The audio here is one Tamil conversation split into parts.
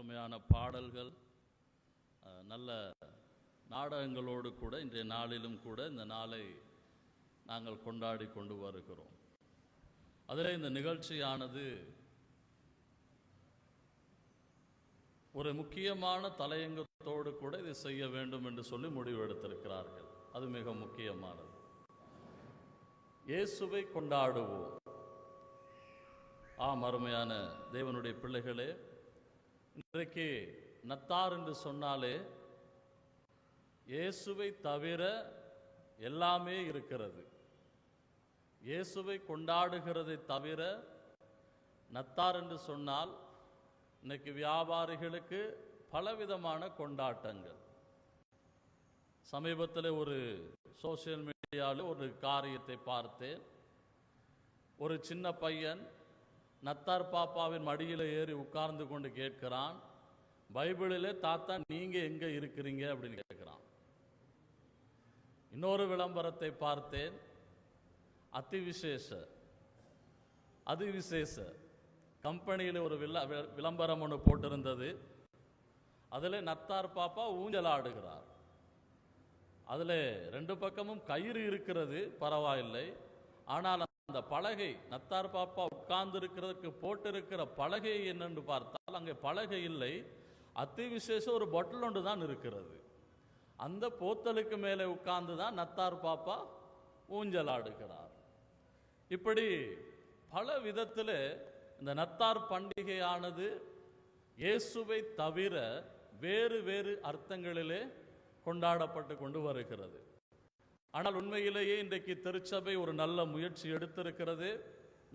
அருமையான பாடல்கள் நல்ல நாடகங்களோடு கூட இன்றைய நாளிலும் கூட இந்த நாளை நாங்கள் கொண்டாடி கொண்டு வருகிறோம். அதில் இந்த நிகழ்ச்சியானது ஒரு முக்கியமான தலையங்கத்தோடு கூட இதை செய்ய வேண்டும் என்று சொல்லி முடிவெடுத்திருக்கிறார்கள் அது மிக முக்கியமானது. இயேசுவை கொண்டாடுவோம். ஆம் அருமையான தேவனுடைய பிள்ளைகளே இன்றைக்கு நத்தார் என்று சொன்னாலே இயேசுவை தவிர எல்லாமே இருக்கிறது. இயேசுவை கொண்டாடுகிறதை தவிர நத்தார் என்று சொன்னால் இன்னைக்கு வியாபாரிகளுக்கு பலவிதமான கொண்டாட்டங்கள். சமீபத்தில் ஒரு சோஷியல் மீடியாவில் ஒரு காரியத்தை பார்த்தேன். ஒரு சின்ன பையன் நத்தார் பாப்பாவின் மடியில் ஏறி உட்கார்ந்து கொண்டு கேட்கிறான் பைபிளிலே தாத்தா நீங்க எங்க இருக்கிறீங்க? அப்படின்னு கேட்கிறான். இன்னொரு விளம்பரத்தை பார்த்தேன். அதி விசேஷ அது விசேஷ கம்பெனியில் ஒரு வில வி- விளம்பரம் ஒன்று போட்டிருந்தது. அதில் நத்தார் பாப்பா ஊஞ்சல் ஆடுகிறார் அதில் ரெண்டு பக்கமும் கயிறு இருக்கிறது பரவாயில்லை. ஆனால் அந்த பலகை நத்தார் பாப்பா உட்கார்ந்து இருக்கிறதுக்கு போட்டிருக்கிற பலகை என்னென்று பார்த்தால் அங்கே பலகை இல்லை. அத்தி விசேஷம் ஒரு பொட்டல் ஒன்று தான் இருக்கிறது. அந்த போத்தலுக்கு மேலே உட்கார்ந்து தான் நத்தார் பாப்பா ஊஞ்சல் ஆடுகிறார் இப்படி பல விதத்தில் இந்த நத்தார் பண்டிகையானது இயேசுவை தவிர வேறு வேறு அர்த்தங்களிலே கொண்டாடப்பட்டு கொண்டு வருகிறது. ஆனால் உண்மையிலேயே இன்றைக்கு திருச்சபை ஒரு நல்ல முயற்சி எடுத்திருக்கிறது.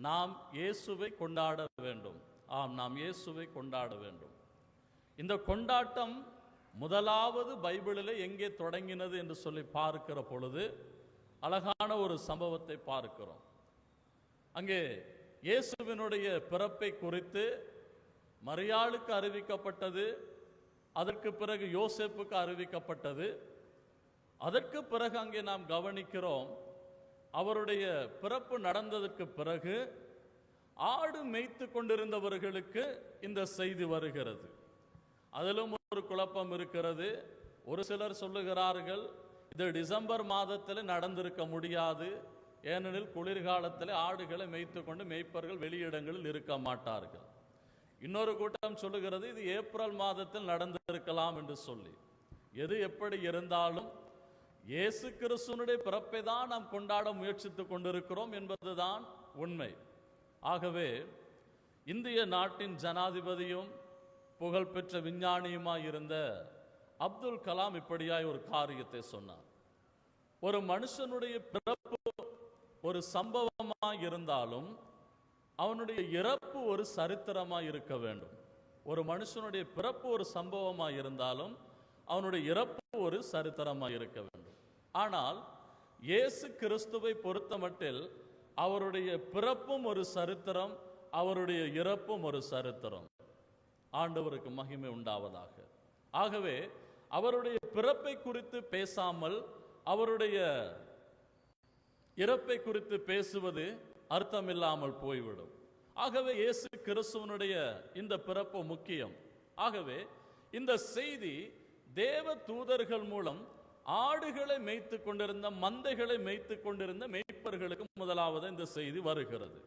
நாம் இயேசுவை கொண்டாட வேண்டும். ஆம் நாம் இயேசுவை கொண்டாட வேண்டும். இந்த கொண்டாட்டம் முதலாவது பைபிளில் எங்கே தொடங்கினது என்று சொல்லி பார்க்கிற பொழுது அழகான ஒரு சம்பவத்தை பார்க்கிறோம். அங்கே இயேசுவினுடைய பிறப்பை குறித்து மரியாளுக்கு அறிவிக்கப்பட்டது அதற்கு பிறகு யோசேப்புக்கு அறிவிக்கப்பட்டது. அதற்கு பிறகு அங்கே நாம் கவனிக்கிறோம் அவருடைய பிறப்பு நடந்ததற்கு பிறகு ஆடு மேய்த்து கொண்டிருந்தவர்களுக்கு இந்த செய்தி வருகிறது. அதிலும் ஒரு குழப்பம் இருக்கிறது. ஒரு சிலர் சொல்லுகிறார்கள் இது டிசம்பர் மாதத்தில் நடந்திருக்க முடியாது. ஏனெனில் குளிர்காலத்தில் ஆடுகளை மேய்த்து கொண்டு மேய்ப்பர்கள் வெளியிடங்களில் இருக்க மாட்டார்கள். இன்னொரு கூட்டம் சொல்லுகிறது இது ஏப்ரல் மாதத்தில் நடந்திருக்கலாம் என்று சொல்லி. எது எப்படி இருந்தாலும் இயேசு கிறிஸ்துவனுடைய பிறப்பை தான் நாம் கொண்டாட முயற்சித்துக் கொண்டிருக்கிறோம் என்பதுதான் உண்மை. ஆகவே இந்திய நாட்டின் ஜனாதிபதியும் புகழ்பெற்ற விஞ்ஞானியுமாய் இருந்த அப்துல் கலாம் இப்படியாய் ஒரு காரியத்தை சொன்னார். ஒரு மனுஷனுடைய பிறப்பு ஒரு சம்பவமாக இருந்தாலும் அவனுடைய இறப்பு ஒரு சரித்திரமாக இருக்க வேண்டும். ஒரு மனுஷனுடைய பிறப்பு ஒரு சம்பவமாக இருந்தாலும் அவனுடைய இறப்பு ஒரு சரித்திரமாக இருக்க வேண்டும். ஆனால் இயேசு கிறிஸ்துவை பொறுத்தமட்டில் அவருடைய பிறப்பும் ஒரு சரித்திரம் அவருடைய இறப்பும் ஒரு சரித்திரம். ஆண்டவருக்கு மகிமை உண்டாவதாக. ஆகவே அவருடைய பிறப்பை குறித்து பேசாமல் அவருடைய இறப்பை குறித்து பேசுவது அர்த்தமில்லாமல் போய்விடும். ஆகவே இயேசு கிறிஸ்துவனுடைய இந்த பிறப்பு முக்கியம். ஆகவே இந்த செய்தி தேவ தூதர்கள் மூலம் ஆடுகளை மேய்த்து கொண்டிருந்த மந்தைகளை மேய்த்து கொண்டிருந்த மேய்ப்பர்களுக்கு முதலாவது இந்த செய்தி வருகிறது.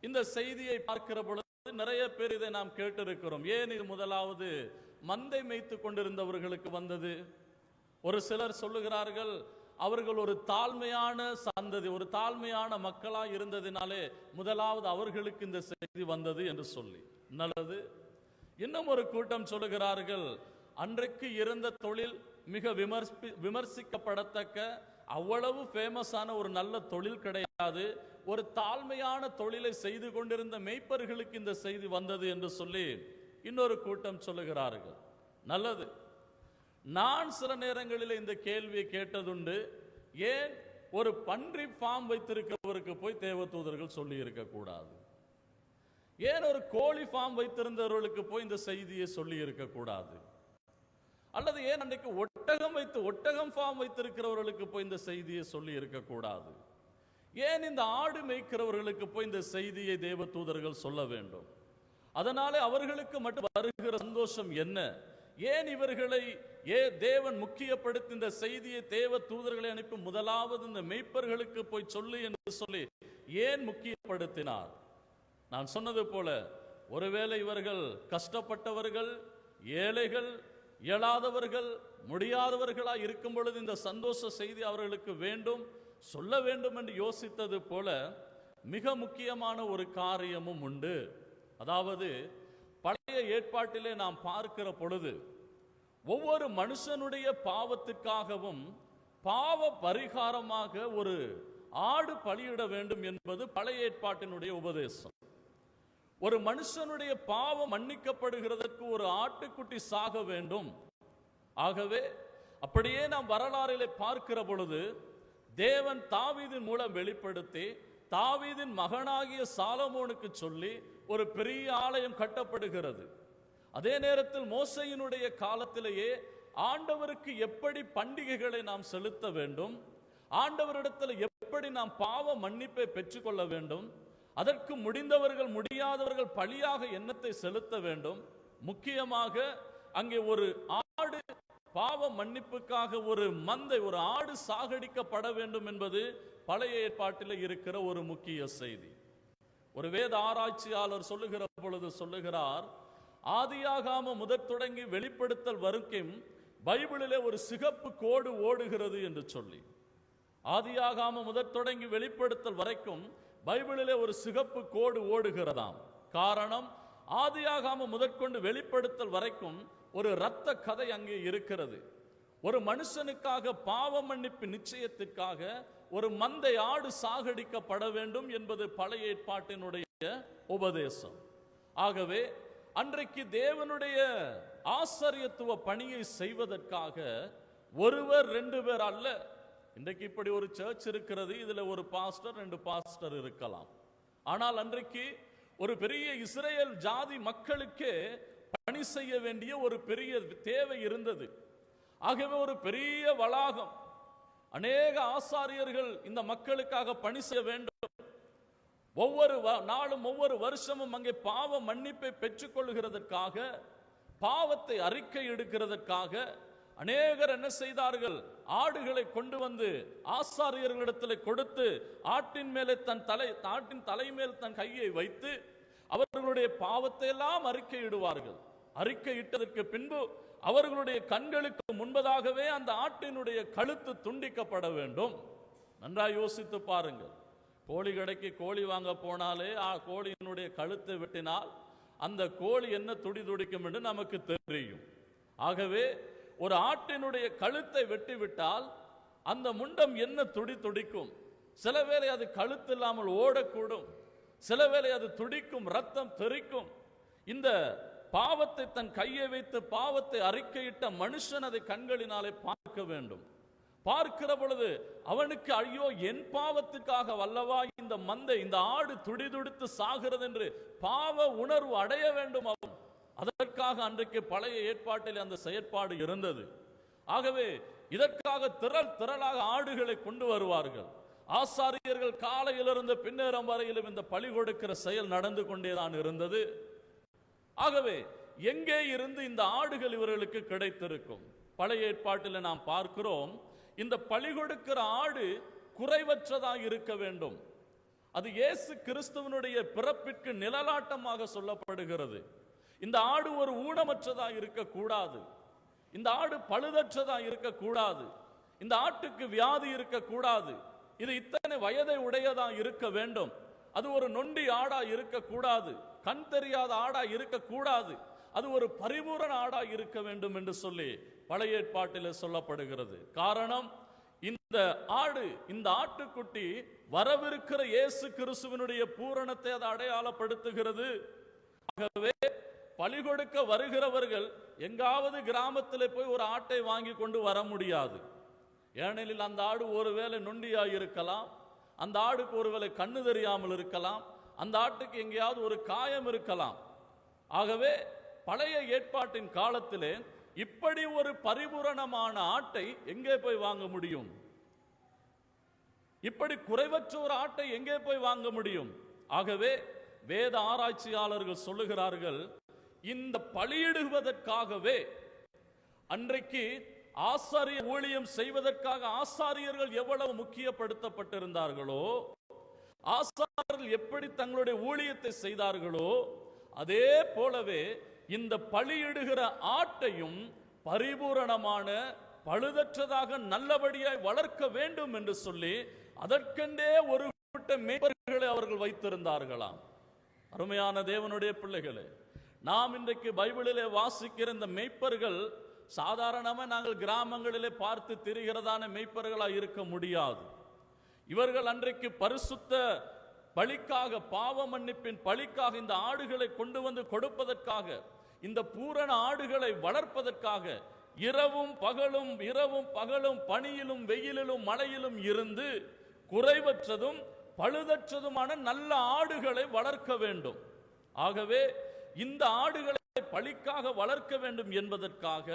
இந்த செய்தியை பார்க்கிற பொழுது நிறைய பேர் இதை நாம் கேட்டிருக்கிறோம். ஏன் இது முதலாவது மந்தை மேய்த்து கொண்டிருந்தவர்களுக்கு வந்தது? ஒரு சிலர் சொல்லுகிறார்கள் அவர்கள் ஒரு தாழ்மையான சந்ததி ஒரு தாழ்மையான மக்களாக இருந்ததினாலே முதலாவது அவர்களுக்கு இந்த செய்தி வந்தது என்று சொல்லி. நல்லது. இன்னும் ஒரு கூட்டம் சொல்லுகிறார்கள் அன்றைக்கு இருந்த தொழில் மிக விமர்சி விமர்சிக்கப்படத்தக்க அவ்வளவு ஃபேமஸான ஒரு நல்ல தொழில் கிடையாது. ஒரு தாழ்மையான தொழிலை செய்து கொண்டிருந்த மெய்ப்பர்களுக்கு இந்த செய்தி வந்தது என்று சொல்லி இன்னொரு கூட்டம் சொல்லுகிறார்கள். நல்லது. நான் சில நேரங்களில் இந்த கேள்வியை கேட்டதுண்டு ஏன் ஒரு பன்றி ஃபார்ம் வைத்திருக்கிறவருக்கு போய் தேவதூதர்கள் சொல்லி இருக்கக்கூடாது ஏன் ஒரு கோழி ஃபார்ம் வைத்திருந்தவர்களுக்கு போய் இந்த செய்தியை சொல்லி இருக்கக்கூடாது அல்லது ஏன் அன்றைக்கு ஒட்டகம் வைத்து ஒட்டகம் ஃபார்ம் வைத்திருக்கிறவர்களுக்கு போய் இந்த செய்தியை சொல்லி இருக்கக்கூடாது ஏன் இந்த ஆடு மேய்க்கிறவர்களுக்கு போய் இந்த செய்தியை தேவதூதர்கள் சொல்ல வேண்டும்? அதனாலே அவர்களுக்கு மட்டும் வருகிற சந்தோஷம் என்ன? ஏன் இவர்களை ஏ தேவன் முக்கியப்படுத்தி இந்த செய்தியை தேவ தூதர்களை அனுப்பி முதலாவது இந்த மெய்ப்பர்களுக்கு போய் சொல்லு என்று சொல்லி ஏன் முக்கியப்படுத்தினார்? நான் சொன்னது போல ஒருவேளை இவர்கள் கஷ்டப்பட்டவர்கள் ஏழைகள் இயலாதவர்கள் முடியாதவர்களாக இருக்கும் பொழுது இந்த சந்தோஷ செய்தி அவர்களுக்கு வேண்டும் சொல்ல வேண்டும் என்று யோசித்தது போல மிக முக்கியமான ஒரு காரியமும் உண்டு. அதாவது பழைய ஏற்பாட்டிலே நாம் பார்க்கிற பொழுது ஒவ்வொரு மனுஷனுடைய பாவத்துக்காகவும் பாவ பரிகாரமாக ஒரு ஆடு பலியிட வேண்டும் என்பது பழைய ஏற்பாட்டினுடைய உபதேசம். ஒரு மனுஷனுடைய பாவம் மன்னிக்கப்படுகிறதற்கு ஒரு ஆட்டுக்குட்டி சாக வேண்டும். ஆகவே அப்படியே நாம் வரலாறிலே பார்க்கிற பொழுது தேவன் தாவீதின் மூலம் வெளிப்படுத்தி தாவீதின் மகனாகிய சாலமோனுக்கு சொல்லி ஒரு பெரிய ஆலயம் கட்டப்படுகிறது. அதே நேரத்தில் மோசையினுடைய காலத்திலேயே ஆண்டவருக்கு எப்படி பண்டிகைகளை நாம் செலுத்த வேண்டும் ஆண்டவரிடத்தில் எப்படி நாம் பாவ மன்னிப்பை பெற்றுக்கொள்ள வேண்டும் அதற்கு முடிந்தவர்கள் முடியாதவர்கள் பழியாக எண்ணத்தை செலுத்த வேண்டும். முக்கியமாக அங்கே ஒரு ஆடு பாவ மன்னிப்புக்காக ஒரு மந்தை ஒரு ஆடு சாகடிக்கப்பட வேண்டும் என்பது பழைய ஏற்பாட்டில் இருக்கிற ஒரு முக்கிய செய்தி. ஒரு வேத ஆராய்ச்சியாளர் சொல்லுகிற பொழுது சொல்லுகிறார் ஆதியாகாம முதற் தொடங்கி வெளிப்படுத்தல் வரைக்கும் பைபிளிலே ஒரு சிகப்பு கோடு ஓடுகிறது என்று சொல்லி. ஆதியாகாம முதற் தொடங்கி வெளிப்படுத்தல் வரைக்கும் பைபிளிலே ஒரு சிகப்பு கோடு ஓடுகிறதாம். காரணம் ஆதியாகாம முதற்கொண்டு வெளிப்படுத்தல் வரைக்கும் ஒரு இரத்த கதை அங்கே இருக்கிறது. ஒரு மனுஷனுக்காக பாவ மன்னிப்பு நிச்சயத்திற்காக ஒரு மந்தை ஆடு சாகடிக்கப்பட வேண்டும் என்பது பழைய ஏற்பாட்டினுடைய உபதேசம். ஆகவே அன்றைக்கு தேவனுடைய ஆச்சரியத்துவ பணியை செய்வதற்காக ஒருவர் ரெண்டு பேர் அல்ல இன்றைக்கு இப்படி ஒரு சர்ச் இருக்கிறது இதில் ஒரு பாஸ்டர் ரெண்டு பாஸ்டர் இருக்கலாம். ஆனால் அன்றைக்கு ஒரு பெரிய இஸ்ரேல் ஜாதி மக்களுக்கே பணி செய்ய வேண்டிய ஒரு பெரிய தேவை இருந்தது. ஆகவே ஒரு பெரிய வளாகம் அநேக ஆசாரியர்கள் இந்த மக்களுக்காக பணி செய்ய வேண்டும். ஒவ்வொரு வ- நாளும் ஒவ்வொரு வருஷமும் அங்கே பாவ மன்னிப்பை பெற்றுக்கொள்கிறதற்காக பாவத்தை அறிக்கை எடுக்கிறதற்காக அநேகர் என்ன செய்தார்கள்? ஆடுகளை கொண்டு வந்து ஆசாரியர்களிடத்தில் கொடுத்து ஆட்டின் மேலே தன் தலை ஆட்டின் தலைமேல் தன் கையை வைத்து அவர்களுடைய பாவத்தை எல்லாம் அறிக்கையிடுவார்கள். அறிக்கையிட்டதற்கு பின்பு அவர்களுடைய கண்களுக்கு முன்பதாகவே அந்த ஆட்டினுடைய கழுத்து துண்டிக்கப்பட வேண்டும். நன்றாய் யோசித்து பாருங்கள். கோழி கடைக்கு கோழி வாங்க போனாலே ஆ கோழியினுடைய கழுத்தை வெட்டினால் அந்த கோழி என்ன துடி துடிக்கும் என்று நமக்கு தெரியும். ஆகவே ஒரு ஆட்டினுடைய கழுத்தை வெட்டிவிட்டால் அந்த முண்டம் என்ன துடி துடிக்கும்? சில வேளை அது கழுத்து இல்லாமல் ஓடக்கூடும். சில வேளை அது துடிக்கும் ரத்தம் தெறிக்கும். இந்த பாவத்தை தன் கையை வைத்து பாவத்தை அறிக்கையிட்ட மனுஷன் அதை கண்களினாலே பார்க்க வேண்டும். பார்க்கிற பொழுது அவனுக்கு ஐயோ என் பாவத்துக்காக வல்லவா இந்த மந்தை இந்த ஆடு துடிதுடித்து சாகிறது என்று பாவ உணர்வு அடைய வேண்டும் அவன். அதற்காக அன்றைக்கு பழைய ஏற்பாட்டில் அந்த செயற்பாடு இருந்தது. ஆகவே இதற்காக திரள் திரளாக ஆடுகளை கொண்டு வருவார்கள். ஆசாரியர்கள் காலையிலிருந்து பின்னேறம் வரையிலும் இந்த பழி கொடுக்கிற செயல் நடந்து கொண்டேதான் இருந்தது. ஆகவே எங்கே இருந்து இந்த ஆடுகள் இவர்களுக்கு கிடைத்திருக்கும்? பழைய ஏற்பாட்டில் நாம் பார்க்கிறோம் இந்த பழி கொடுக்கிற ஆடு குறைவற்றதாக இருக்க வேண்டும். அது இயேசு கிறிஸ்துவனுடைய பிறப்பிற்கு நிழலாட்டமாக சொல்லப்படுகிறது. இந்த ஆடு ஒரு ஊனமற்றதா இருக்கக்கூடாது. இந்த ஆடு பழுதற்றதா இருக்கக்கூடாது. இந்த ஆட்டுக்கு வியாதி இருக்கக்கூடாது. இது இத்தனை வயதை உடையதா இருக்க வேண்டும். அது ஒரு நொண்டி ஆடா இருக்கக்கூடாது. கண் தெரியாத ஆடா இருக்கக்கூடாது. அது ஒரு பரிபூரண ஆடா இருக்க வேண்டும் என்று சொல்லி பழைய ஏற்பாட்டில் சொல்லப்படுகிறது. காரணம் இந்த ஆடு இந்த ஆட்டுக்குட்டி வரவிருக்கிற இயேசு கிறிஸ்துவனுடைய பூரணத்தை அது அடையாளப்படுத்துகிறது. ஆகவே பழி கொடுக்க வருகிறவர்கள் எங்காவது கிராமத்தில் போய் ஒரு ஆட்டை வாங்கி கொண்டு வர முடியாது. ஏனெனில் அந்த ஆடு ஒருவேளை நொண்டியாக இருக்கலாம் அந்த ஆடுக்கு ஒருவேளை கண்ணு தெரியாமல் இருக்கலாம் அந்த ஆட்டுக்கு எங்கேயாவது ஒரு காயம் இருக்கலாம். ஆகவே பழைய ஏற்பாட்டின் காலத்திலே இப்படி ஒரு பரிபூரணமான ஆட்டை எங்கே போய் வாங்க முடியும்? இப்படி குறைவற்ற ஒரு ஆட்டை எங்கே போய் வாங்க முடியும்? ஆகவே வேத ஆராய்ச்சியாளர்கள் சொல்லுகிறார்கள் இந்த பலியிடுவதற்காகவே அன்றைக்கு ஆசாரிய ஊழியம் செய்வதற்காக ஆசாரியர்கள் எவ்வளவு முக்கியப்படுத்தப்பட்டிருந்தார்களோ ஆசாரியர்கள் எப்படி தங்களுடைய ஊழியத்தை செய்தார்களோ அதே போலவே இந்த பலியிடுகிற ஆட்டையும் பரிபூரணமான பழுதற்றதாக நல்லபடியாய் வளர்க்க வேண்டும் என்று சொல்லி அதற்கென்றே ஒரு கூட்ட மேய்ப்பர்களை அவர்கள் வைத்திருந்தார்களாம். அருமையான தேவனுடைய பிள்ளைகளே நாம் இன்றைக்கு பைபிளிலே வாசிக்கிற இந்த மெய்ப்பர்கள் சாதாரணமாக நாங்கள் கிராமங்களிலே பார்த்து திரிகிறதான மெய்ப்பர்களாக இருக்க முடியாது. இவர்கள் அன்றைக்கு பரிசுத்த பலிக்காக பாவ மன்னிப்பின் பலிக்காக இந்த ஆடுகளை கொண்டு வந்து கொடுப்பதற்காக இந்த பூரண ஆடுகளை வளர்ப்பதற்காக இரவும் பகலும் இரவும் பகலும் பனியிலும் வெயிலிலும் மழையிலும் இருந்து குறைவற்றதும் பழுதற்றதுமான நல்ல ஆடுகளை வளர்க்க வேண்டும். ஆகவே இந்த ஆடுகளை பழிக்காக வளர்க்க வேண்டும் என்பதற்காக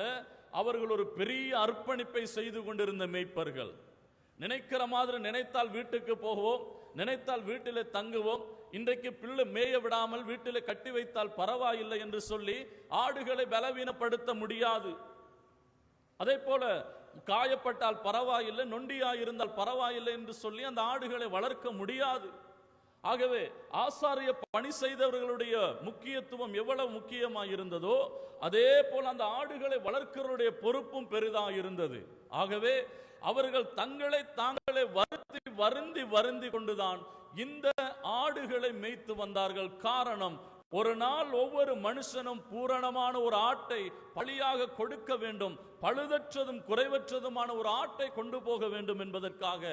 அவர்கள் ஒரு பெரிய அர்ப்பணிப்பை செய்து கொண்டிருந்த மேய்ப்பர்கள். நினைக்கிற மாதிரி நினைத்தால் வீட்டுக்கு போவோம் நினைத்தால் வீட்டிலே தங்குவோம் இன்றைக்கு பிள்ளை மேய விடாமல் வீட்டிலே கட்டி வைத்தால் பரவாயில்லை என்று சொல்லி ஆடுகளை பலவீனப்படுத்த முடியாது. அதே போல காயப்பட்டால் பரவாயில்லை நொண்டியாய் இருந்தால் பரவாயில்லை என்று சொல்லி அந்த ஆடுகளை வளர்க்க முடியாது. ஆகவே ஆசாரிய பணி செய்தவர்களுடைய முக்கியத்துவம் எவ்வளவு முக்கியமாக இருந்ததோ அதே போல் அந்த ஆடுகளை வளர்க்கிறவருடைய பொறுப்பும் பெரிதாக இருந்தது ஆகவே அவர்கள் தங்களை தாங்களே வருத்தி வருந்தி வருந்தி கொண்டுதான் இந்த ஆடுகளை மேய்த்து வந்தார்கள். காரணம் ஒரு நாள் ஒவ்வொரு மனுஷனும் பூரணமான ஒரு ஆட்டை பலியாக கொடுக்க வேண்டும். பழுதற்றதும் குறைவற்றதுமான ஒரு ஆட்டை கொண்டு போக வேண்டும் என்பதற்காக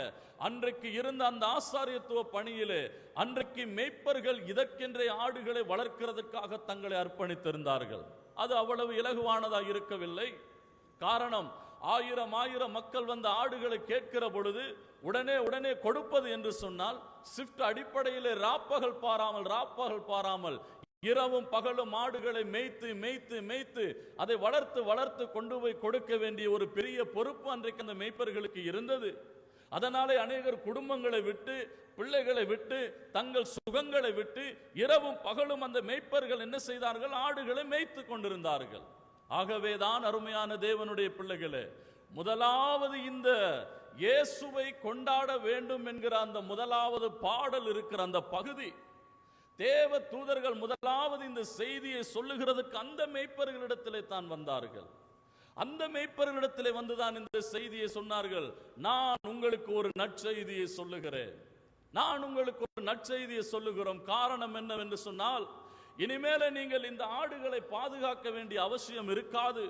அன்றைக்கு இருந்த அந்த ஆசாரியத்துவ பணியிலே அன்றைக்கு மேய்ப்பர்கள் இதற்கென்றே ஆடுகளை வளர்க்கிறதுக்காக தங்களை அர்ப்பணித்திருந்தார்கள். அது அவ்வளவு இலகுவானதாக இருக்கவில்லை. காரணம் ஆயிரம் ஆயிரம் மக்கள் வந்த ஆடுகளை கேட்கிற பொழுது உடனே உடனே கொடுப்பது என்று சொன்னால் ஷிஃப்ட் அடிப்படையிலே ராப்பகல் பாராமல் ராப்பகல் பாராமல் இரவும் பகலும் மாடுகளை மேய்த்து மேய்த்து மேய்த்து அதை வளர்த்து வளர்த்து கொண்டு போய் கொடுக்க வேண்டிய ஒரு பெரிய பொறுப்பு அன்றைக்கு அந்த மேய்ப்பர்களுக்கு இருந்தது. அதனாலே அநேகர் குடும்பங்களை விட்டு பிள்ளைகளை விட்டு தங்கள் சுகங்களை விட்டு இரவும் பகலும் அந்த மேய்ப்பர்கள் என்ன செய்தார்கள்? ஆடுகளை மேய்த்து கொண்டிருந்தார்கள். ஆகவேதான் அருமையான தேவனுடைய பிள்ளைகளே முதலாவது இந்த இயேசுவை கொண்டாட வேண்டும் என்கிற அந்த முதலாவது பாடல் இருக்கிற அந்த பகுதி. தேவ தூதர்கள் முதலாவது இந்த செய்தியை சொல்லுகிறதுக்கு அந்த மெய்ப்பர்களிடத்திலே தான் வந்தார்கள். அந்த மெய்ப்பர்களிடத்திலே வந்துதான் இந்த செய்தியை சொன்னார்கள். நான் உங்களுக்கு ஒரு நற்செய்தியை சொல்லுகிறேன். நான் உங்களுக்கு ஒரு நற்செய்தியை சொல்லுகிறோம். காரணம் என்னவென்று சொன்னால் இனிமேல நீங்கள் இந்த ஆடுகளை பாதுகாக்க வேண்டிய அவசியம் இருக்காது.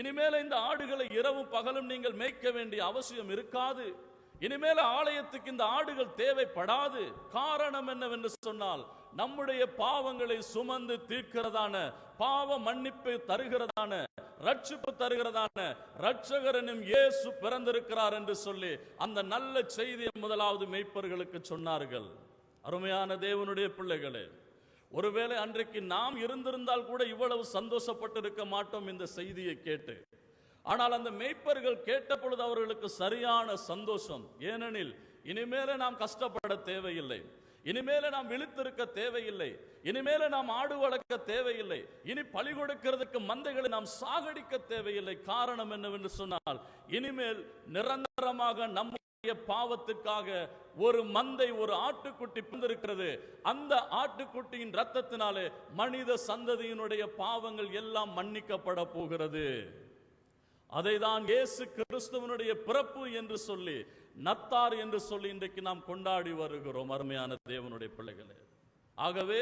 இனிமேல இந்த ஆடுகளை இரவும் பகலும் நீங்கள் மேய்க்க வேண்டிய அவசியம் இருக்காது. இனிமேல ஆலயத்துக்கு இந்த ஆடுகள் தேவைப்படாது. காரணம் என்னவென்று சொன்னால் நம்முடைய பாவங்களை சுமந்து தீர்க்கிறதான பாவ மன்னிப்பு தருகிறதான ரட்சிப்பு தருகிறதான ரட்சகரனும் இயேசு பிறந்திருக்கிறார் என்று சொல்லி அந்த நல்ல செய்தியை முதலாவது மெய்ப்பர்களுக்கு சொன்னார்கள். அருமையான தேவனுடைய பிள்ளைகளே ஒருவேளை அன்றைக்கு நாம் இருந்திருந்தால் கூட இவ்வளவு சந்தோஷப்பட்டு இருக்க மாட்டோம் இந்த செய்தியை கேட்டு. ஆனால் அந்த மேய்ப்பர்கள் கேட்ட பொழுது அவர்களுக்கு சரியான சந்தோஷம். ஏனெனில் இனிமேல நாம் கஷ்டப்பட தேவையில்லை. இனிமேல நாம் விழித்திருக்க தேவையில்லை. இனிமேல நாம் ஆடு வளர்க்க தேவையில்லை. இனி பழி கொடுக்கிறதுக்கு மந்தைகளை நாம் சாகடிக்க தேவையில்லை. காரணம் என்னவென்று சொன்னால் இனிமேல் நிரந்தரமாக நம்முடைய பாவத்துக்காக ஒரு மந்தை ஒரு ஆட்டுக்குட்டி பிறந்திருக்கிறது. அந்த ஆட்டுக்குட்டியின் ரத்தத்தினாலே மனித சந்ததியினுடைய பாவங்கள் எல்லாம் மன்னிக்கப்பட போகிறது. அதை தான் இயேசு கிறிஸ்துவனுடைய பிறப்பு என்று சொல்லி நத்தார் என்று சொல்லி இன்றைக்கு நாம் கொண்டாடி வருகிறோம் அருமையான தேவனுடைய பிள்ளைகளே. ஆகவே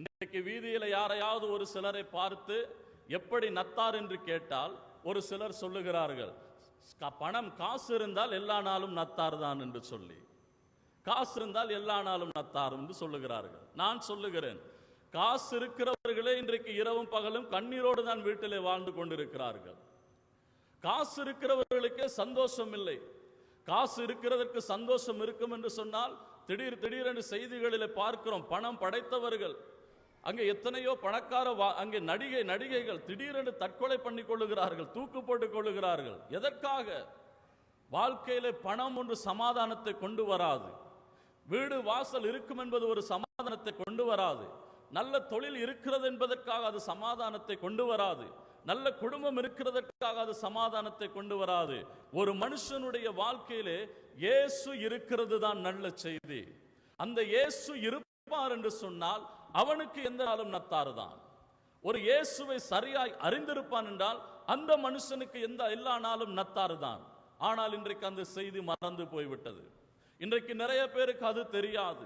இன்றைக்கு வீதியில் யாரையாவது ஒரு சிலரை பார்த்து எப்படி நத்தார் என்று கேட்டால் ஒரு சிலர் சொல்லுகிறார்கள் பணம் காசு இருந்தால் எல்லா நாளும் நத்தார் தான் என்று சொல்லி. காசு இருந்தால் எல்லா நாளும் நத்தார் என்று சொல்லுகிறார்கள். நான் சொல்லுகிறேன் காசு இருக்கிறவர்களே இன்றைக்கு இரவும் பகலும் கண்ணீரோடு தான் வீட்டிலே வாழ்ந்து கொண்டிருக்கிறார்கள். காசு இருக்கிறவர்களுக்கே சந்தோஷம் இல்லை. காசு இருக்கிறதற்கு சந்தோஷம் இருக்கும் என்று சொன்னால் திடீர் திடீரென்று செய்திகளில் பார்க்கிறோம் பணம் படைத்தவர்கள். அங்கே எத்தனையோ பணக்கார வா- அங்கே நடிகை நடிகைகள் திடீரென்று தற்கொலை பண்ணி கொள்ளுகிறார்கள் தூக்கு போட்டுக் கொள்ளுகிறார்கள். எதற்காக? வாழ்க்கையில பணம் ஒன்று சமாதானத்தை கொண்டு வராது. வீடு வாசல் இருக்கும் என்பது ஒரு சமாதானத்தை கொண்டு வராது. நல்ல தொழில் இருக்கிறது என்பதற்காக அது சமாதானத்தை கொண்டு வராது. நல்ல குடும்பம் இருக்கிறதற்காக அது சமாதானத்தை கொண்டு வராது. ஒரு மனுஷனுடைய வாழ்க்கையிலே இயேசு இருக்கிறது தான் நல்ல செய்தி. அந்த இயேசு இருப்பார் என்று சொன்னால் அவனுக்கு எந்த நாளும் நத்தாறு தான். ஒரு இயேசுவை சரியாய் அறிந்திருப்பான் என்றால் அந்த மனுஷனுக்கு எந்த எல்லா நாளும் நத்தாறு தான். ஆனால் இன்றைக்கு அந்த செய்தி மறந்து போய்விட்டது. இன்றைக்கு நிறைய பேருக்கு அது தெரியாது.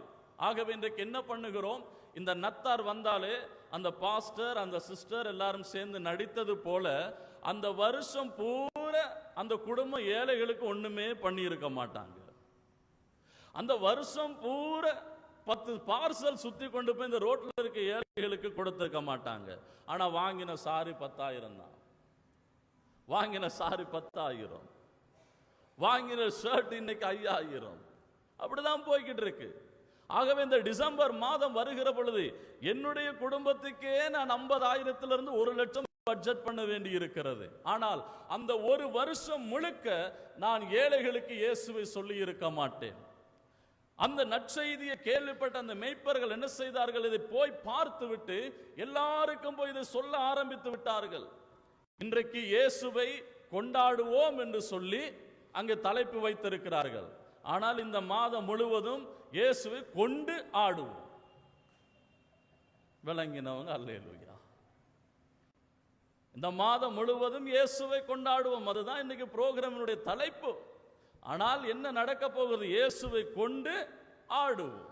ஆகவே இன்றைக்கு என்ன பண்ணுகிறோம்? இந்த நத்தார் வந்தாலே அந்த பாஸ்டர் அந்த சிஸ்டர் எல்லாரும் சேர்ந்து நடித்தது போல அந்த வருஷம் பூரா அந்த குடும்பம் ஏழைகளுக்கு ஒண்ணுமே பண்ணியிருக்க மாட்டாங்க. அந்த வருஷம் பூரா பத்து பார்சல் சுத்தி கொண்டு போய் இந்த ரோட்ல இருக்க ஏழைகளுக்கு கொடுத்துருக்க மாட்டாங்க. ஆனா வாங்கின சாரி பத்தாயிரம் தான். வாங்கின சாரி பத்தாயிரம். வாங்கின ஷர்ட் இன்னைக்கு ஐயாயிரம். அப்படிதான் போய்கிட்டு இருக்கு. ஆகவே இந்த டிசம்பர் மாதம் வருகிற பொழுது என்னுடைய குடும்பத்துக்கே நான் ஐம்பதாயிரத்திலிருந்து ஒரு லட்சம் பட்ஜெட் பண்ண வேண்டி இருக்கிறது ஆனால் அந்த ஒரு வருஷம் முழுக்க நான் ஏழைகளுக்கு இயேசுவை சொல்லி இருக்க மாட்டேன். அந்த நற்செய்தியை கேள்விப்பட்ட அந்த மெய்ப்பர்கள் என்ன செய்தார்கள்? இதை போய் பார்த்து விட்டு எல்லாருக்கும் போய் இதை சொல்ல ஆரம்பித்து விட்டார்கள். இன்றைக்கு இயேசுவை கொண்டாடுவோம் என்று சொல்லி அங்கே தலைப்பு வைத்திருக்கிறார்கள். ஆனால் இந்த மாதம் முழுவதும் இயேசுவை கொண்டு ஆடுவோம். விளங்கினவங்க அல்லேலூயா. இந்த மாதம் முழுவதும் இயேசுவை கொண்டாடுவோம். அதுதான் இன்னைக்கு புரோகிராமினுடைய தலைப்பு. ஆனால் என்ன நடக்க போகிறது? இயேசுவை கொண்டு ஆடுவோம்.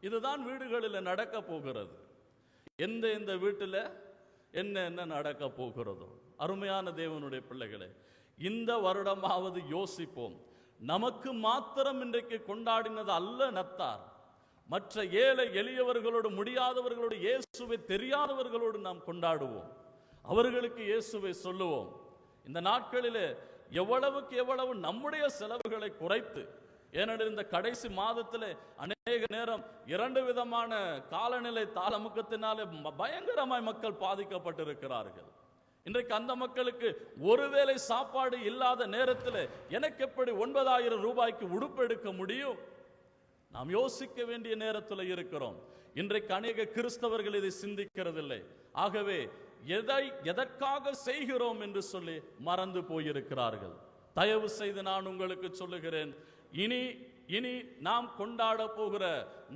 இதுதான் வீடுகளில் நடக்க போகிறது. எந்த எந்த வீட்டில் என்ன என்ன நடக்க போகிறதோ. அருமையான தேவனுடைய பிள்ளைகளே இந்த வருடமாவது யோசிப்போம். நமக்கு மாத்திரம் இன்றைக்கு கொண்டாடினது அல்ல நத்தார். மற்ற ஏழை எளியவர்களோடு முடியாதவர்களோடு இயேசுவை தெரியாதவர்களோடு நாம் கொண்டாடுவோம். அவர்களுக்கு இயேசுவை சொல்லுவோம். இந்த நாட்களிலே எவ்வளவுக்கு எவ்வளவு நம்முடைய செலவுகளை குறைத்து ஏனெனில் இந்த கடைசி மாதத்தில் அநேக நேரம் இரண்டு விதமான காலநிலை தாளமுக்கத்தினாலே பயங்கரமாய் மக்கள் பாதிக்கப்பட்டிருக்கிறார்கள். இன்றைக்கு அந்த மக்களுக்கு ஒருவேளை சாப்பாடு இல்லாத நேரத்தில் எனக்கு எப்படி ஒன்பதாயிரம் ரூபாய்க்கு உடுப்பு எடுக்க முடியும்? நாம் யோசிக்க வேண்டிய நேரத்தில் இருக்கிறோம். இன்றைக்கு அநேக கிறிஸ்தவர்கள் இதை சிந்திக்கிறதில்லை. ஆகவே எதை எதற்காக செய்கிறோம் என்று சொல்லி மறந்து போயிருக்கிறார்கள். தயவு செய்து நான் உங்களுக்கு சொல்லுகிறேன். இனி இனி நாம் கொண்டாட போகிற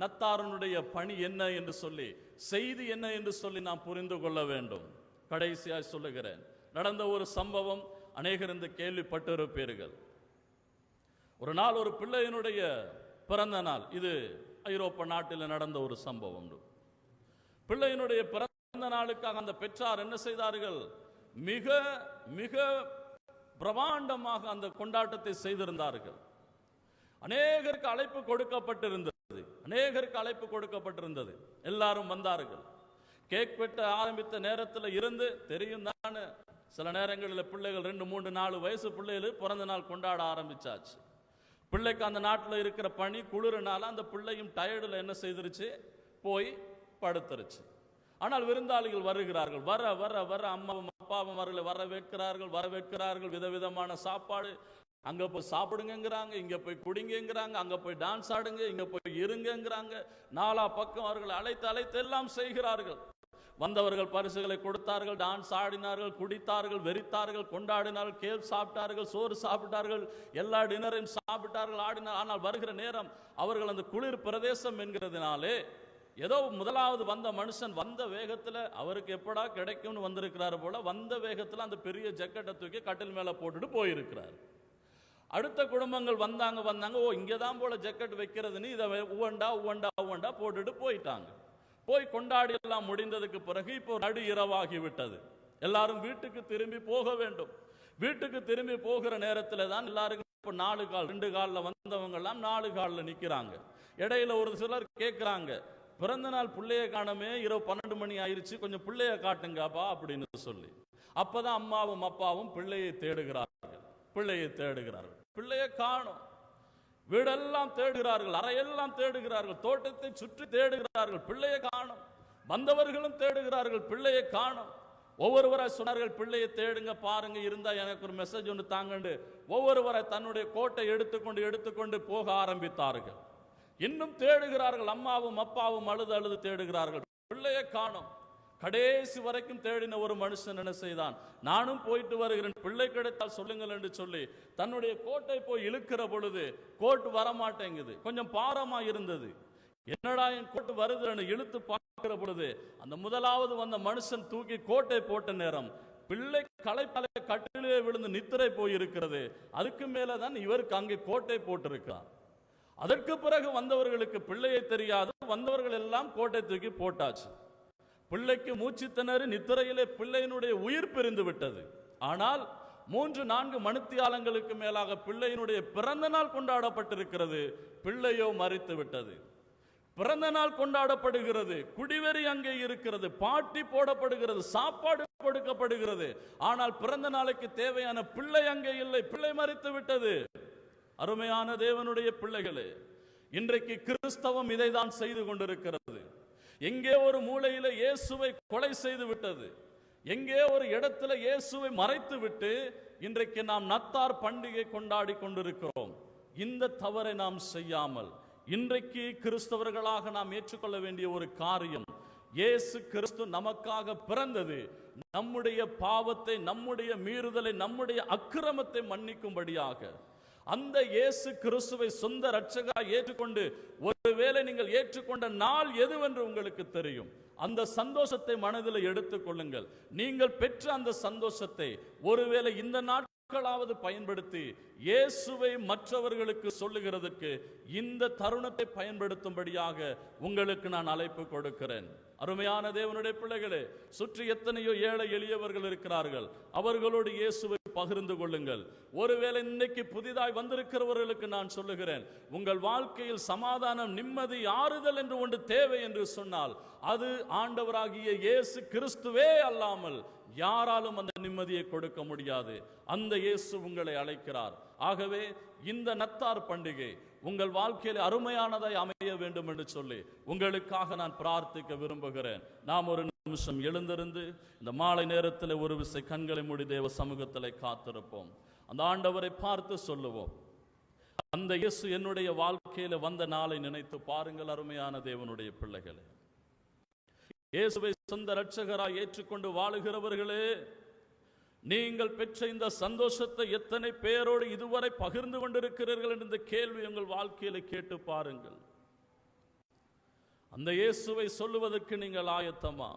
நத்தாரனுடைய பணி என்ன என்று சொல்லி செய்தி என்ன என்று சொல்லி நாம் புரிந்து கொள்ள வேண்டும். கடைசியாய் சொல்லுகிறேன். நடந்த ஒரு சம்பவம் அநேகர் இந்த கேள்விப்பட்டிருப்பீர்கள். ஒரு நாள் ஒரு பிள்ளையினுடைய பிறந்த நாள். இது ஐரோப்பா நாட்டில் நடந்த ஒரு சம்பவம். பிள்ளையினுடைய பிறந்த நாளுக்காக அந்த பெற்றார் என்ன செய்தார்கள்? மிக மிக பிரமாண்டமாக அந்த கொண்டாட்டத்தை செய்திருந்தார்கள். அநேகருக்கு அழைப்பு கொடுக்கப்பட்டிருந்தது. அநேகருக்கு அழைப்பு கொடுக்கப்பட்டிருந்தது. எல்லாரும் வந்தார்கள். கேக் வெட்ட ஆரம்பித்த நேரத்தில் இருந்து தெரியும் தானே. சில நேரங்களில் பிள்ளைகள் ரெண்டு மூன்று நாலு வயசு பிள்ளைகள் பிறந்த நாள் கொண்டாட ஆரம்பிச்சாச்சு. பிள்ளைக்கு அந்த நாட்டில் இருக்கிற பனி குளிர்னால அந்த பிள்ளையும் டயர்டில் என்ன செய்திருச்சு? போய் படுத்துருச்சு. ஆனால் விருந்தாளிகள் வருகிறார்கள். வர வர வர அம்மாவும் அப்பாவும் அவர்களை வரவேற்கிறார்கள் வரவேற்கிறார்கள். விதவிதமான சாப்பாடு. அங்கே போய் சாப்பிடுங்கங்கிறாங்க இங்கே போய் குடிங்கங்கிறாங்க அங்கே போய் டான்ஸ் ஆடுங்க இங்கே போய் இருங்கங்கிறாங்க. நாலா பக்கம் அவர்கள் அழைத்து அழைத்து எல்லாம் செய்கிறார்கள். வந்தவர்கள் பரிசுகளை கொடுத்தார்கள் டான்ஸ் ஆடினார்கள் குடித்தார்கள் வெறித்தார்கள் கொண்டாடினார்கள் கேவ் சாப்பிட்டார்கள் சோறு சாப்பிட்டார்கள் எல்லா டின்னரையும் சாப்பிட்டார்கள் ஆடினார். ஆனால் வருகிற நேரம் அவர்கள் அந்த குளிர் பிரதேசம் என்கிறதுனாலே ஏதோ முதலாவது வந்த மனுஷன் வந்த வேகத்தில் அவருக்கு எப்படா கிடைக்கும்னு வந்திருக்கிறாரு போல வந்த வேகத்தில் அந்த பெரிய ஜக்கெட்டை தூக்கி கட்டில் மேலே போட்டுட்டு போயிருக்கிறார். அடுத்த குடும்பங்கள் வந்தாங்க வந்தாங்க ஓ இங்கே தான் போல ஜக்கெட் வைக்கிறதுன்னு இதை உவண்டா உவண்டா உவண்டா போட்டுட்டு போயிட்டாங்க. போய் கொண்டாடி எல்லாம் முடிந்ததுக்கு பிறகு இப்போ நடு இரவாகி விட்டது எல்லாரும் வீட்டுக்கு திரும்பி போக வேண்டும். வீட்டுக்கு திரும்பி போகிற நேரத்தில் தான் எல்லாருக்கும் இப்போ நாலு கால் ரெண்டு காலில் வந்தவங்க எல்லாம் நாலு காலில் நிற்கிறாங்க இடையில ஒரு சிலர் கேட்குறாங்க பிறந்த நாள் பிள்ளைய காணமே இரவு பன்னெண்டு மணி ஆயிடுச்சு கொஞ்சம் பிள்ளைய காட்டுங்கப்பா அப்படின்னு சொல்லி. அப்போதான் அம்மாவும் அப்பாவும் பிள்ளையை தேடுகிறார்கள் பிள்ளையை தேடுகிறார்கள். பிள்ளையை காணும். வீடெல்லாம் தேடுகிறார்கள் அறையெல்லாம் தேடுகிறார்கள் தோட்டத்தை சுற்றி தேடுகிறார்கள் பிள்ளையை காணும். வந்தவர்களும் தேடுகிறார்கள் பிள்ளையை காணும். ஒவ்வொருவராய் சொன்னார்கள் பிள்ளையை தேடுங்க பாருங்க இருந்தால் எனக்கு ஒரு மெசேஜ் ஒன்று தாங்கண்டு. ஒவ்வொருவரை தன்னுடைய கோட்டை எடுத்துக்கொண்டு எடுத்துக்கொண்டு போக ஆரம்பித்தார்கள். இன்னும் தேடுகிறார்கள் அம்மாவும் அப்பாவும் அழுது அழுது தேடுகிறார்கள். பிள்ளையை காணும். கடைசி வரைக்கும் தேடின ஒரு மனுஷன் என்ன செய்தான்? நானும் போயிட்டு வருகிறேன். பிள்ளை கிடைத்தால் சொல்லுங்கள் என்று சொல்லி தன்னுடைய கோட்டை போய் இழுக்கிற பொழுது கோட்டு வரமாட்டேங்குது. கொஞ்சம் பாரமா இருந்தது. என்னடா என் கோட்டு வருதுன்னு இழுத்து பார்க்கிற பொழுது அந்த முதலாவது வந்த மனுஷன் தூக்கி கோட்டை போட்ட நேரம் பிள்ளை களைப்பால கட்டிலே விழுந்து நித்திரை போயிருக்கிறது. அதுக்கு மேலே தான் இவருக்கு அங்கே கோட்டை போட்டிருக்கிறார் அதற்கு பிறகு வந்தவர்களுக்கு பிள்ளையை தெரியாது. வந்தவர்கள் எல்லாம் கோட்டை தூக்கி போட்டாச்சு. பிள்ளைக்கு மூச்சுத்திணறு நித்திரையிலே பிள்ளையினுடைய உயிர் பிரிந்து விட்டது. ஆனால் மூன்று நான்கு மணித்தியாலங்களுக்கு மேலாக பிள்ளையினுடைய பிறந்த நாள் கொண்டாடப்பட்டிருக்கிறது. பிள்ளையோ மறித்து விட்டது. பிறந்த நாள் கொண்டாடப்படுகிறது. குடிவெறி அங்கே இருக்கிறது. பாட்டி போடப்படுகிறது. சாப்பாடு கொடுக்கப்படுகிறது. ஆனால் பிறந்த நாளைக்கு தேவையான பிள்ளை அங்கே இல்லை. பிள்ளை மறித்து விட்டது. அருமையான தேவனுடைய பிள்ளைகளே இன்றைக்கு கிறிஸ்தவம் இதைதான் செய்து கொண்டிருக்கிறது. எங்கே ஒரு மூலையில இயேசுவை கொலை செய்து விட்டது? எங்கே ஒரு இடத்துல இயேசுவை மறைத்து விட்டு இன்றைக்கு நாம் நத்தார் பண்டிகை கொண்டாடி கொண்டிருக்கிறோம். இந்த தவறை நாம் செய்யாமல் இன்றைக்கு கிறிஸ்தவர்களாக நாம் ஏற்றுக்கொள்ள வேண்டிய ஒரு காரியம் இயேசு கிறிஸ்து நமக்காக பிறந்தது நம்முடைய பாவத்தை நம்முடைய மீறுதலை நம்முடைய அக்கிரமத்தை மன்னிக்கும்படியாக அந்த இயேசு கிறிஸ்துவை சொந்த ரட்சகா ஏற்றுக்கொண்டு ஒருவேளை நீங்கள் ஏற்றுக்கொண்ட நாள் எதுவென்று உங்களுக்கு தெரியும்? அந்த சந்தோஷத்தை மனதில் எடுத்துக்கொள்ளுங்கள் நீங்கள் பெற்ற அந்த சந்தோஷத்தை ஒருவேளை இந்த மக்களாவது பயன்படுத்தி இயேசுவை மற்றவர்களுக்கு சொல்லுகிறதுக்கு இந்த தருணத்தை பயன்படுத்தும்படியாக உங்களுக்கு நான் அழைப்பு கொடுக்கிறேன். அருமையான தேவனுடைய பிள்ளைகளே சுற்றி எத்தனையோ ஏழை எளியவர்கள் இருக்கிறார்கள். அவர்களோடு இயேசுவை பகிர்ந்து கொள்ளுங்கள். ஒருவேளை இன்னைக்கு புதிதாய் வந்திருக்கிறவர்களுக்கு நான் சொல்லுகிறேன் உங்கள் வாழ்க்கையில் சமாதானம் நிம்மதி ஆறுதல் என்று ஒன்று தேவை என்று சொன்னால் அது ஆண்டவராகிய இயேசு கிறிஸ்துவே அல்லாமல் யாராலும் அந்த நிம்மதியை கொடுக்க முடியாது. அந்த இயேசு உங்களை அழைக்கிறார். ஆகவே இந்த நத்தார் பண்டிகை உங்கள் வாழ்க்கையில் அருமையானதை அமைய வேண்டும் என்று சொல்லி உங்களுக்காக நான் பிரார்த்திக்க விரும்புகிறேன். நாம் ஒரு நிமிஷம் எழுந்திருந்து இந்த மாலை நேரத்தில் ஒரு விசை கண்களை மூடி தேவ சமூகத்தில் காத்திருப்போம். அந்த ஆண்டவரை பார்த்து சொல்லுவோம். அந்த இயேசு என்னுடைய வாழ்க்கையில வந்த நாளை நினைத்து பாருங்கள் அருமையான தேவனுடைய பிள்ளைகளை. இயேசுவை சொந்த ரட்சகராய் ஏற்றுக்கொண்டு வாழுகிறவர்களே நீங்கள் பெற்ற இந்த சந்தோஷத்தை எத்தனை பேரோடு இதுவரை பகிர்ந்து கொண்டிருக்கிறீர்கள் என்ற இந்த கேள்வி உங்கள் வாழ்க்கையில கேட்டு பாருங்கள். அந்த இயேசுவை சொல்லுவதற்கு நீங்கள் ஆயத்தமா?